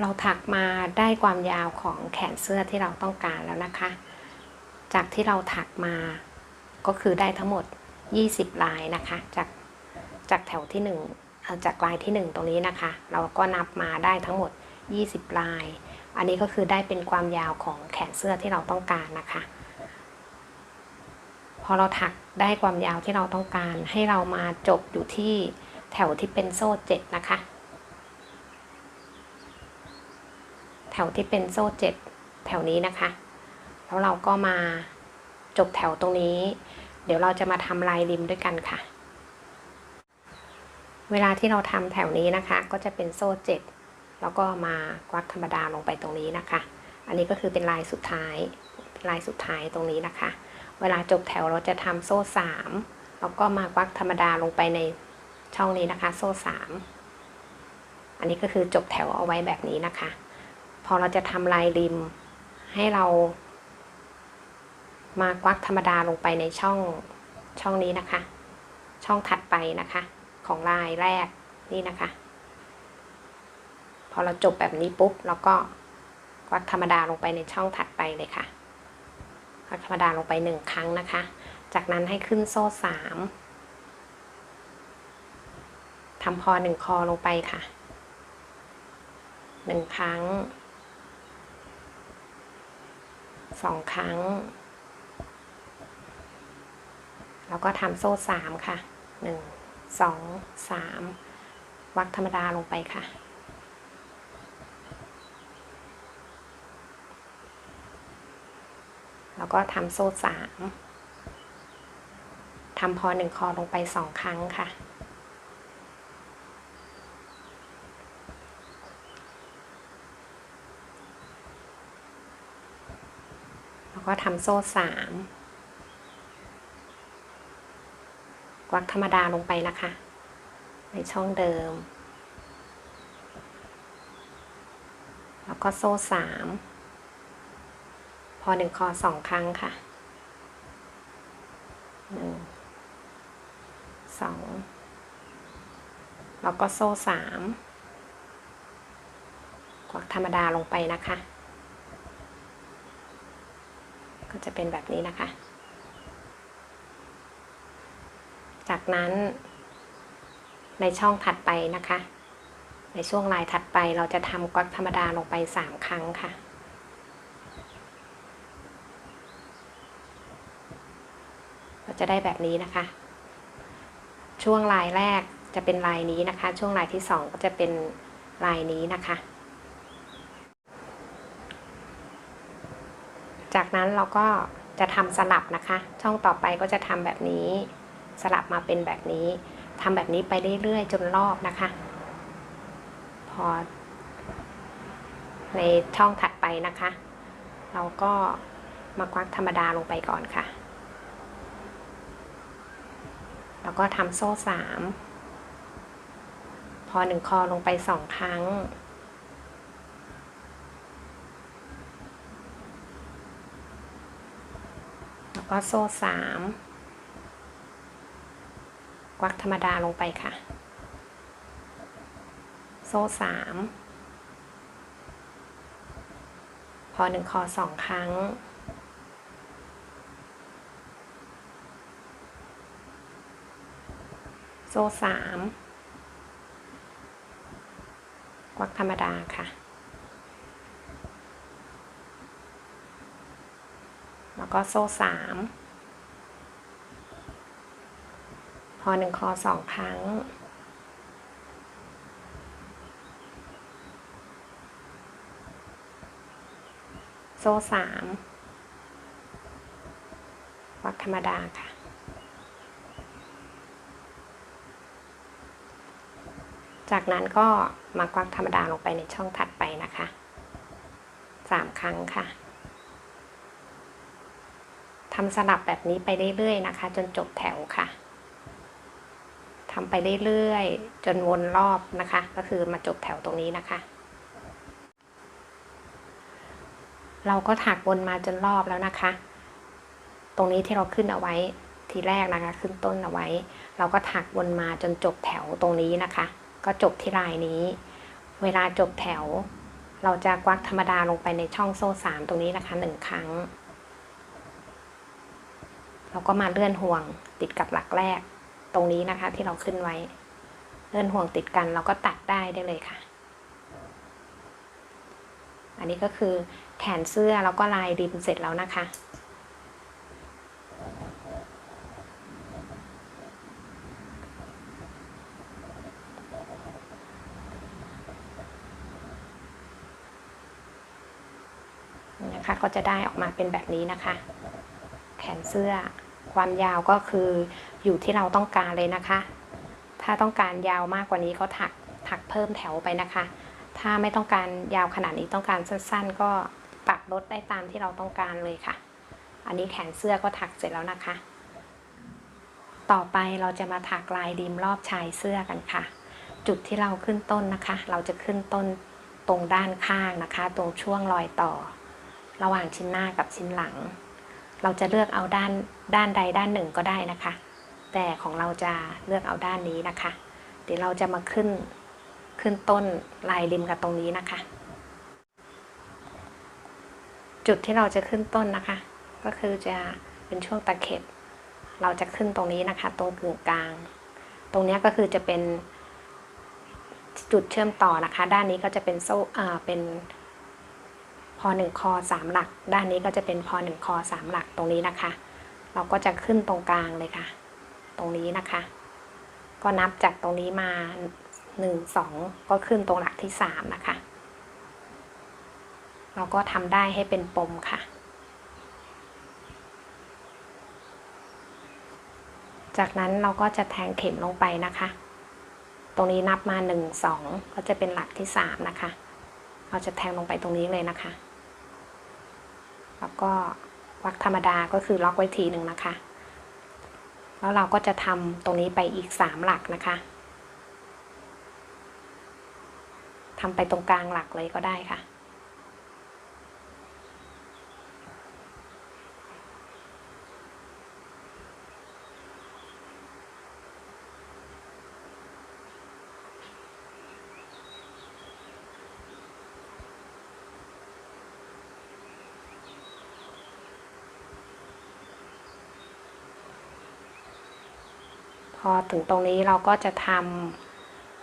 เราถักมาได้ความยาวของแขนเสื้อที่เราต้องการแล้วนะคะ จากที่เราถักมาก็คือได้ทั้งหมด 20 ลายนะคะ จากจากแถวที่1เอ่อจากลายที่ 1 ตรงนี้นะคะ เราก็นับมาได้ทั้งหมด 20 ลาย อันนี้ก็คือได้เป็นความยาวของแขนเสื้อที่เราต้องการนะคะ พอเราถักได้ความยาวที่เราต้องการ ให้เรามาจบอยู่ที่แถวที่เป็นโซ่เจ็ดนะคะ แถวที่เป็นโซ่เจ็ดแถวนี้นะคะ แล้วเราก็มาจบแถวตรงนี้ เดี๋ยวเราจะมาทำลายริมด้วยกันค่ะ เวลาที่เราทำแถวนี้นะคะ ก็จะเป็นโซ่เจ็ดแล้วก็มากวักธรรมดาลงไปตรงนี้นะคะ อันนี้ก็คือเป็นลายสุดท้าย ลายสุดท้ายตรงนี้นะคะ เวลาจบแถวเราจะทำโซ่สามแล้วก็มากวักธรรมดาลงไปในช่องนี้นะคะ โซ่สามอันนี้ก็คือจบแถวเอาไว้แบบนี้นะคะ พอเราจะทำลายริม ให้เรา มากวักธรรมดาลงไปในช่องช่องนี้นะคะ ช่องถัดไปนะคะ ของลายแรกนี่นะคะ พอเราจบแบบนี้ปุ๊บเราก็กวักธรรมดาลงไปในช่องถัดไปเลยค่ะกวักธรรมดาลงไปหนึ่งครั้งนะคะ จากนั้นให้ขึ้นโซ่สามทำพอหนึ่งคอลงไปค่ะหนึ่งครั้ง สองครั้ง แล้วก็ทำโซ่สามค่ะหนึ่งสองสามวักธรรมดาลงไปค่ะ แล้วก็ทำโซ่สามทำพอหนึ่งคอลงไปสองครั้งค่ะ แล้ว ก็ทำโซ่สามกวักธรรมดาลงไปนะคะ ในช่องเดิม แล้วก็โซ่สามพอหนึ่งคอสองครั้งค่ะหนึ่งสองแล้วก็โซ่สามกวักธรรมดาลงไปนะคะ ก็จะเป็นแบบนี้นะคะ จากนั้น ในช่องถัดไปนะคะ ในช่วงลายถัดไปเราจะทำก๊อตธรรมดาลงไปสามครั้งค่ะเราจะได้แบบนี้นะคะ ช่วงลายแรกจะเป็นลายนี้นะคะ ช่วงลายที่สองก็จะเป็นลายนี้นะคะ จากนั้นเราก็จะทำสลับนะคะ ช่องต่อไปก็จะทำแบบนี้ สลับมาเป็นแบบนี้ทำแบบนี้ไปเรื่อยๆจนรอบนะคะ พอ ในช่องถัดไปนะคะ เราก็มาควักธรรมดาลงไปก่อนค่ะ แล้วก็ทำโซ่สามพอหนึ่งคอลงไปสองครั้ง แล้วก็โซ่สามกวักธรรมดาลงไปค่ะ โซ่สามพอหนึ่งคอสองครั้ง โซ่สามกวักธรรมดาค่ะ แล้วก็โซ่สามพอหนึ่งคอสองครั้ง โซ่สามวักธรรมดาค่ะจากนั้นก็มากวักธรรมดาลงไปในช่องถัดไปนะคะสามครั้งค่ะ ทำสลับแบบนี้ไปเรื่อยๆนะคะ จนจบแถวค่ะทำไปเรื่อยๆ จนวนรอบนะคะ ก็คือมาจบแถวตรงนี้นะคะ เราก็ถักวนมาจนรอบแล้วนะคะ ตรงนี้ที่เราขึ้นเอาไว้ทีแรกนะคะ ขึ้นต้นเอาไว้ เราก็ถักวนมาจนจบแถวตรงนี้นะคะ ก็จบที่ลายนี้ เวลาจบแถว เราจะควักธรรมดาลงไปในช่องโซ่สามตรงนี้นะคะหนึ่งครั้ง เราก็มาเลื่อนห่วงติดกับหลักแรก ตรงนี้นะคะที่เราขึ้นไว้ เลื่อนห่วงติดกันเราก็ตัดได้ได้เลยค่ะ อันนี้ก็คือแขนเสื้อแล้วก็ลายริมเสร็จแล้วนะคะนะคะก็จะได้ออกมาเป็นแบบนี้นะคะ แขนเสื้อ ความยาวก็คืออยู่ที่เราต้องการเลยนะคะ ถ้าต้องการยาวมากกว่านี้ก็ถักถักเพิ่มแถวไปนะคะ ถ้าไม่ต้องการยาวขนาดนี้ต้องการสั้น ๆ ก็ปรับลดได้ตามที่เราต้องการเลยค่ะ อันนี้แขนเสื้อก็ถักเสร็จแล้วนะคะ ต่อไปเราจะมาถักลายดิมรอบชายเสื้อกันค่ะ จุดที่เราขึ้นต้นนะคะ เราจะขึ้นต้นตรงด้านข้างนะคะ ตรงช่วงรอยต่อ ระหว่างชิ้นหน้ากับชิ้นหลัง เราจะเลือกเอาด้านด้านใดด้านหนึ่งก็ได้นะคะ แต่ของเราจะเลือกเอาด้านนี้นะคะ เดี๋ยวเราจะมาขึ้นขึ้นต้นลายริมกับตรงนี้นะคะ จุดที่เราจะขึ้นต้นนะคะ ก็คือจะเป็นช่วงตะเข็บ เราจะขึ้นตรงนี้นะคะ ตรงกึ่งกลาง ตรงนี้ก็คือจะเป็นจุดเชื่อมต่อนะคะ ด้านนี้ก็จะเป็นโซ่อ่าเป็น พอหนึ่งคอสามหลัก ด้านนี้ก็จะเป็นพอหนึ่งคอสามหลักตรงนี้นะคะ เราก็จะขึ้นตรงกลางเลยค่ะ ตรงนี้นะคะ ก็นับจากตรงนี้มาหนึ่งสองก็ขึ้นตรงหลักที่สามนะคะ เราก็ทำได้ให้เป็นปมค่ะ จากนั้นเราก็จะแทงเข็มลงไปนะคะ ตรงนี้นับมาหนึ่งสองก็จะเป็นหลักที่สามนะคะเราจะแทงลงไปตรงนี้เลยนะคะ แล้วก็วักธรรมดาก็คือล็อกไว้ทีหนึ่งนะคะ แล้วเราก็จะทำตรงนี้ไปอีกสามหลักนะคะทำไปตรงกลางหลักเลยก็ได้ค่ะ อถึงตรงนี้เราก็จะท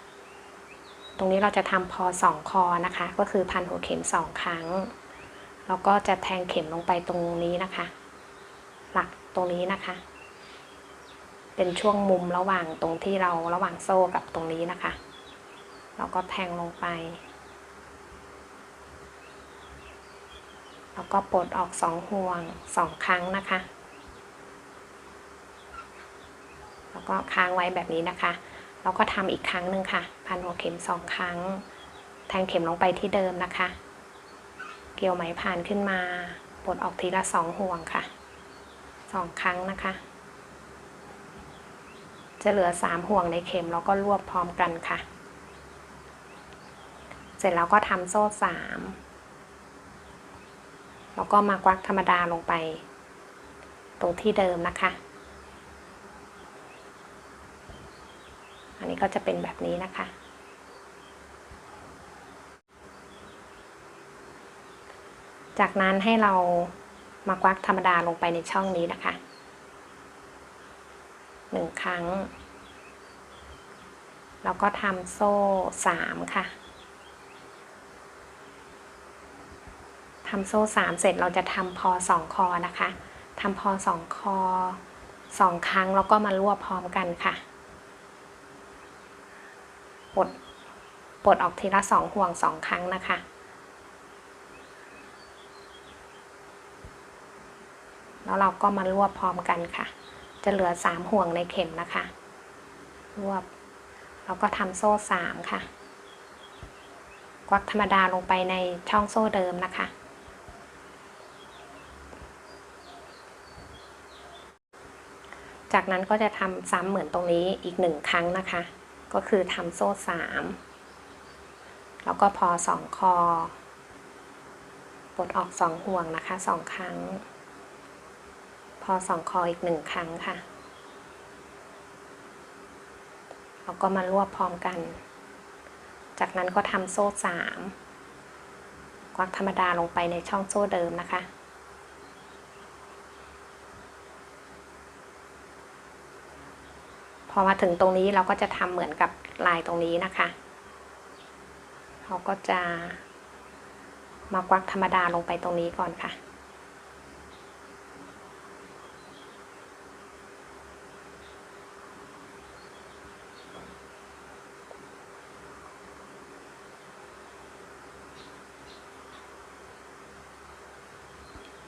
ำตรงนี้เราจะทำพอสองคอนะคะ ก็คือพันหัวเข็มสองครั้ง แล้วก็จะแทงเข็มลงไปตรงนี้นะคะ หลักตรงนี้นะคะ เป็นช่วงมุมระหว่างตรงที่เราระหว่างโซ่กับตรงนี้นะคะ เราก็แทงลงไป แล้วก็ปลดออกสองห่วงสองครั้งนะคะ แล้วก็ค้างไว้แบบนี้นะคะเราก็ทำอีกครั้งหนึ่งค่ะ พันหัวเข็มสองครั้ง แทงเข็มลงไปที่เดิมนะคะ เกี่ยวไหมผ่านขึ้นมาปลดออกทีละสองห่วงค่ะสองครั้งนะคะ จะเหลือสามห่วงในเข็มแล้วก็รวบพร้อมกันค่ะ เสร็จแล้วก็ทำโซ่สามแล้วก็มากวักธรรมดาลงไป ตรงที่เดิมนะคะ อันนี้ก็จะเป็นแบบนี้นะคะ จากนั้นให้เรามาควักธรรมดาลงไปในช่องนี้นะคะหนึ่งครั้ง แล้วก็ทำโซ่สามค่ะทำโซ่สามเสร็จเราจะทำพอสองคอนะคะทำพอสองคอสองครั้งแล้วก็มารวบพร้อมกันค่ะ ปลดปลดออกทีละสองห่วงสองครั้งนะคะ แล้วเราก็มารวบพร้อมกันค่ะ จะเหลือสามห่วงในเข็มนะคะ รวบ แล้วก็ทำโซ่สามค่ะควักธรรมดาลงไปในช่องโซ่เดิมนะคะจากนั้นก็จะทำซ้ำเหมือนตรงนี้อีกหนึ่งครั้งนะคะ ก็คือทำโซ่สามแล้วก็พอสองคอปลดออกสองห่วงนะคะสองครั้ง พอสองคออีกหนึ่งครั้งค่ะ แล้วก็มารวบพร้อมกัน จากนั้นก็ทำโซ่สามควักธรรมดาลงไปในช่องโซ่เดิมนะคะ พอมาถึงตรงนี้เราก็จะทำเหมือนกับลายตรงนี้นะคะ เราก็จะมาควักธรรมดาลงไปตรงนี้ก่อนค่ะ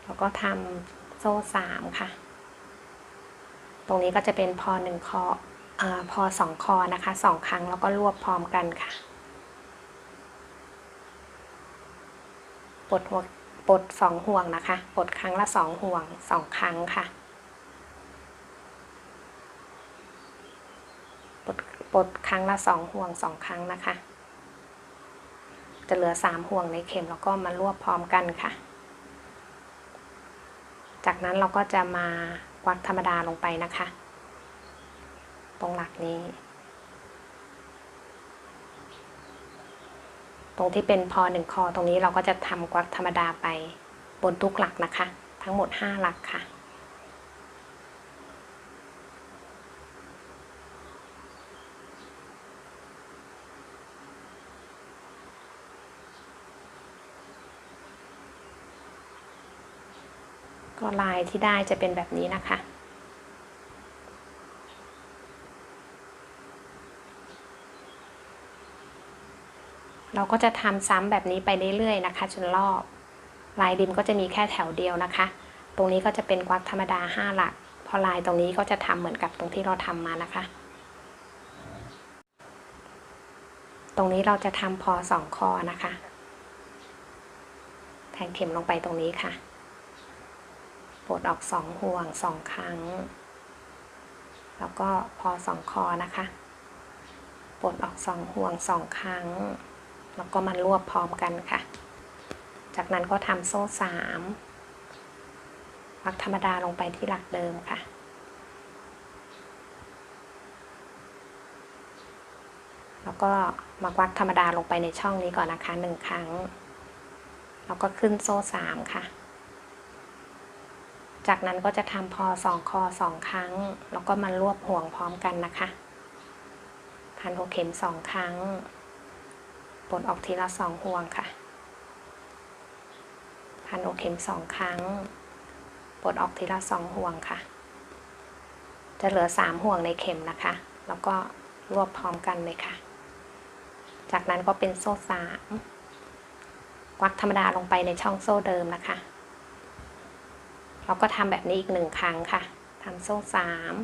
แล้วก็ทำโซ่สามค่ะ ตรงนี้ก็จะเป็นพอหนึ่งคอ อพอสองคอนะคะสองครั้งแล้วก็รวบพร้อมกันค่ะปลดหัวปลดสองห่วงนะคะปลดครั้งละสองห่วงสองครั้งค่ะปลดปลดครั้งละสองห่วงสองครั้งนะคะ จะเหลือสามห่วงในเข็มแล้วก็มารวบพร้อมกันค่ะ จากนั้นเราก็จะมาควักธรรมดาลงไปนะคะ รงหลักนี้ ตรงที่เป็นพอหนึ่งคอตรงนี้เราก็จะทำควักธรรมดาไปบนทุกหลักนะคะ ทั้งหมดห้าหลักค่ะก็ลายที่ได้จะเป็นแบบนี้นะคะ เราก็จะทำซ้ำแบบนี้ไปเรื่อยๆนะคะจนรอบ ลายดิมก็จะมีแค่แถวเดียวนะคะ ตรงนี้ก็จะเป็นกวักธรรมดาห้าหลัก พอลายตรงนี้ก็จะทำเหมือนกับตรงที่เราทำมานะคะ ตรงนี้เราจะทำพอสองคอนะคะ แทงเข็มลงไปตรงนี้ค่ะปลดออกสองห่วงสองครั้ง แล้วก็พอสองคอนะคะ ปลดออกสองห่วงสองครั้ง แล้วก็มารวบพร้อมกันค่ะ จากนั้นก็ทำโซ่สามวักธรรมดาลงไปที่หลักเดิมค่ะ แล้วก็มาวักธรรมดาลงไปในช่องนี้ก่อนนะคะหนึ่งครั้ง แล้วก็ขึ้นโซ่สามค่ะ จากนั้นก็จะทำพอสองคอสองครั้ง แล้วก็มารวบห่วงพร้อมกันนะคะ พันหัวเข็มสองครั้ง ปลดออกทีละสองห่วงค่ะ พันหัวเข็มสองครั้ง ปลดออกทีละสองห่วงค่ะ จะเหลือสามห่วงในเข็มนะคะ แล้วก็รวบพร้อมกันเลยค่ะ จากนั้นก็เป็นโซ่สามควักธรรมดาลงไปในช่องโซ่เดิมนะคะเราก็ทำแบบนี้อีกหนึ่งครั้งค่ะทำโซ่สาม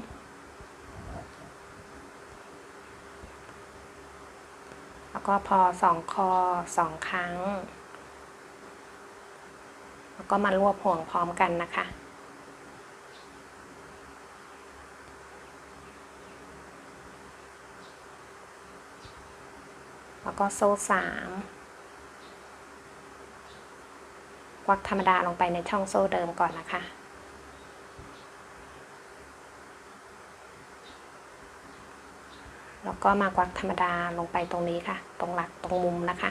แล้วก็พอสองคอสองครั้ง แล้วก็มารวบห่วงพร้อมกันนะคะแล้วก็โซ่สามควักธรรมดาลงไปในช่องโซ่เดิมก่อนนะคะ แล้ว ก็มาควักธรรมดาลงไปตรงนี้ค่ะ ตรงหลักตรงมุมนะคะ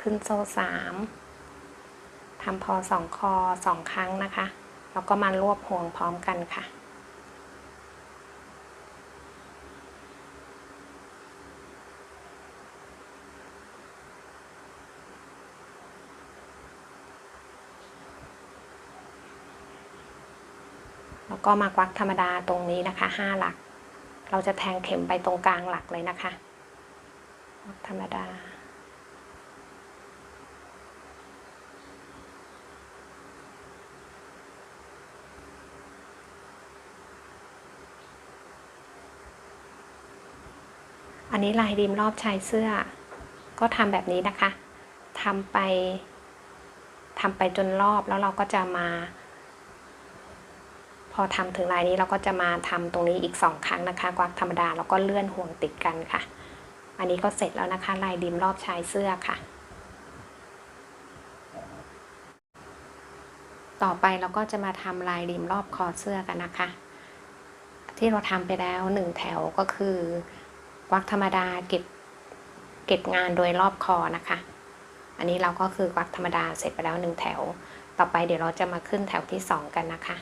ขึ้นโซ่สามทำพอสองคอสองครั้งนะคะ แล้วก็มารวบห่วงพร้อมกันค่ะ ก็มาควักธรรมดาตรงนี้นะคะห้าหลัก เราจะแทงเข็มไปตรงกลางหลักเลยนะคะควักธรรมดา อันนี้ลายริมรอบชายเสื้อ ก็ทำแบบนี้นะคะทำไปทำไปจนรอบแล้วเราก็จะมา อทำถึงลายนี้เราก็จะมาทำตรงนี้อีกสองครั้งนะคะกวักธรรมดาแล้วก็เลื่อนห่วงติดกันค่ะ อันนี้ก็เสร็จแล้วนะคะลายริมรอบชายเสื้อค่ะ ต่อไปเราก็จะมาทำลายริมรอบคอเสื้อกันนะคะ ที่เราทำไปแล้วหนึ่งแถวก็คือกวักธรรมดาเก็บเก็บงานโดยรอบคอนะคะ อันนี้เราก็คือกวักธรรมดาเสร็จไปแล้วหนึ่งแถว ต่อไปเดี๋ยวเราจะมาขึ้นแถวที่สองกันนะคะ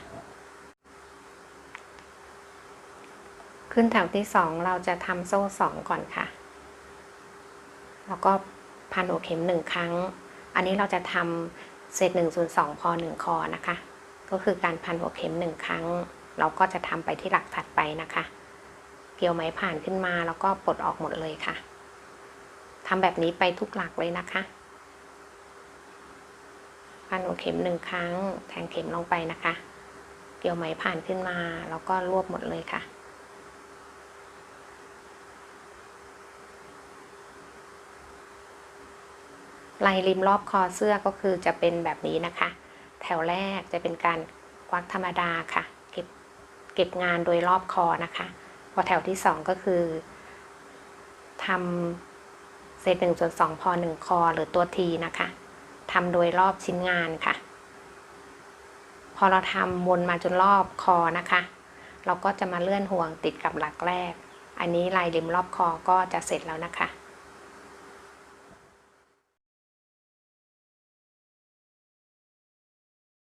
ขึ้นแถวที่สองเราจะทำโซ่สองก่อนค่ะ แล้วก็พันหัวเข็มหนึ่งครั้ง อันนี้เราจะทำเศษหนึ่งส่วนสองพอหนึ่งคอนะคะ ก็คือการพันหัวเข็มหนึ่งครั้ง เราก็จะทำไปที่หลักถัดไปนะคะ เกี่ยวไม้ผ่านขึ้นมาแล้วก็ปลดออกหมดเลยค่ะทำแบบนี้ไปทุกหลักเลยนะคะ พันหัวเข็มหนึ่งครั้ง แทงเข็มลงไปนะคะ เกี่ยวไหมผ่านขึ้นมาแล้วก็รวบหมดเลยค่ะ ลายริมรอบคอเสื้อก็คือจะเป็นแบบนี้นะคะ แถวแรกจะเป็นการควักธรรมดาค่ะ เก็บเก็บงานโดยรอบคอนะคะ พอแถวที่สองก็คือทำเศษหนึ่งส่วนสองพอหนึ่งคอหรือตัวทีนะคะทำโดยรอบชิ้นงานค่ะ พอเราทำวนมาจนรอบคอนะคะ เราก็จะมาเลื่อนห่วงติดกับหลักแรก อันนี้ลายริมรอบคอก็จะเสร็จแล้วนะคะ